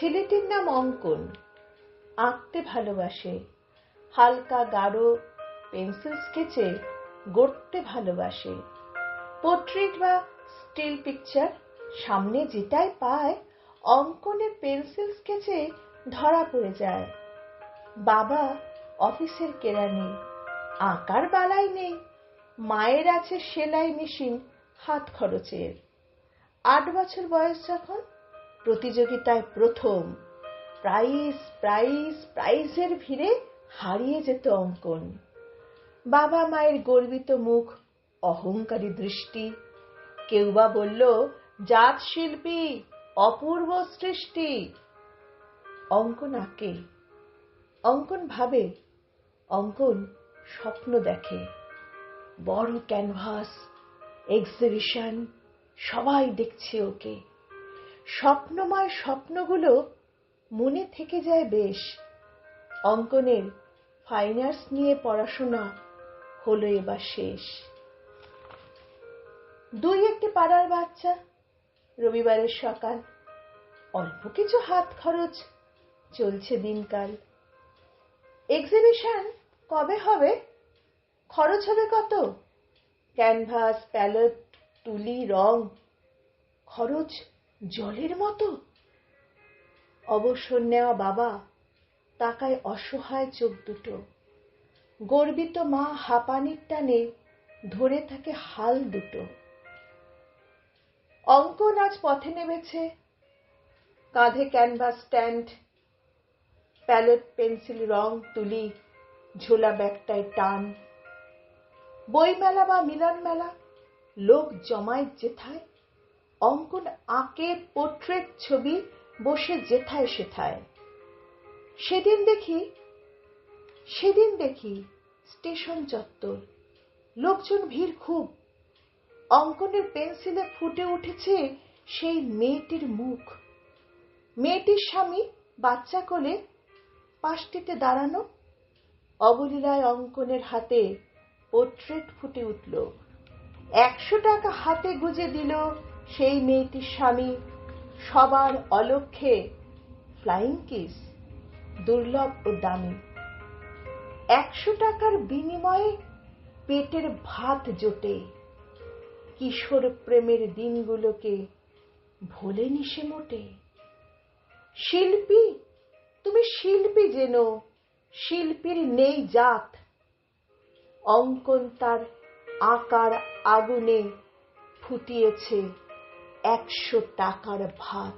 ছেলেটির নাম অঙ্কন। আঁকতে ভালোবাসে। হালকা, গাঢ় পেন্সিল স্কেচে গড়তে ভালোবাসে। পোর্ট্রেট বা স্টিল পিকচার সামনে যেটাই পায় অঙ্কনে পেন্সিল স্কেচে ধরা পড়ে যায়। বাবা অফিসের কেরানি আঁকার বালাই নেই। মায়ের আছে সেলাই মেশিন হাত খরচের। আট বছর বয়স যখন প্রতিযোগিতায় প্রথম। প্রাইজ প্রাইজ, প্রাইজের ভিড়ে হারিয়ে যেত অঙ্কন। বাবা মায়ের গর্বিত মুখ, অহংকারী দৃষ্টি। কেউ বা বলল, জাত শিল্পী, অপূর্ব সৃষ্টি। অঙ্কন আঁকে। অঙ্কন ভাবে, অঙ্কন স্বপ্ন দেখে। বড় ক্যানভাস, এক্সিবিশন, সবাই দেখছে ওকে। স্বপ্নময় স্বপ্নগুলো মনে থেকে যায় বেশ। অঙ্কনের ফাইন আর্টস নিয়ে পড়াশোনা হলো এবার শেষ। দুই একটি পাড়ার বাচ্চা, রবিবারের সকাল। অল্প কিছু হাত খরচ, চলছে দিনকাল। এক্সিবিশন কবে হবে? খরচ হবে কত? ক্যানভাস প্যালেট তুলি, রং। খরচ জলের মতো? অবসর নেওয়া বাবা তাকায় অসহায় চোখ দুটো। গর্বিত মা হাঁপানির টানে ধরে থাকে হাল দুটো। অঙ্কন আজ পথে নেমেছে। কাঁধে ক্যানভাস স্ট্যান্ড, প্যালেট, পেন্সিল, রং, তুলি, ঝোলা ব্যাগটায় টান। বইমেলা বা মিলন মেলা লোক জমায় যেথায় অঙ্কন আঁকে পোর্ট্রেট ছবি বসে যেথায় সেথায়। সেদিন দেখি সেদিন দেখি স্টেশন চত্বর। লোকজন ভিড় খুব। অঙ্কনের পেন্সিলে ফুটে উঠেছে সেই মেয়েটির মুখ। মেয়েটির স্বামী বাচ্চা কোলে পাশটিতে দাঁড়ানো অবলীলায় অঙ্কনের হাতে পোর্ট্রেট ফুটে উঠল। একশো টাকা হাতে গুজে দিল সেই মেয়েটির স্বামী সবার অলক্ষে ফ্লাইং কিস দুর্লভ ও দামি। একশো টাকার বিনিময়ে পেটের ভাত জোটে। কিশোর প্রেমের দিনগুলোকে ভোলেনি সে মোটে। শিল্পী, তুমি শিল্পী যেন শিল্পীর নেই জাত। অঙ্কন তার আকার আগুনে ফুটিয়েছে একশো টাকার ভাত।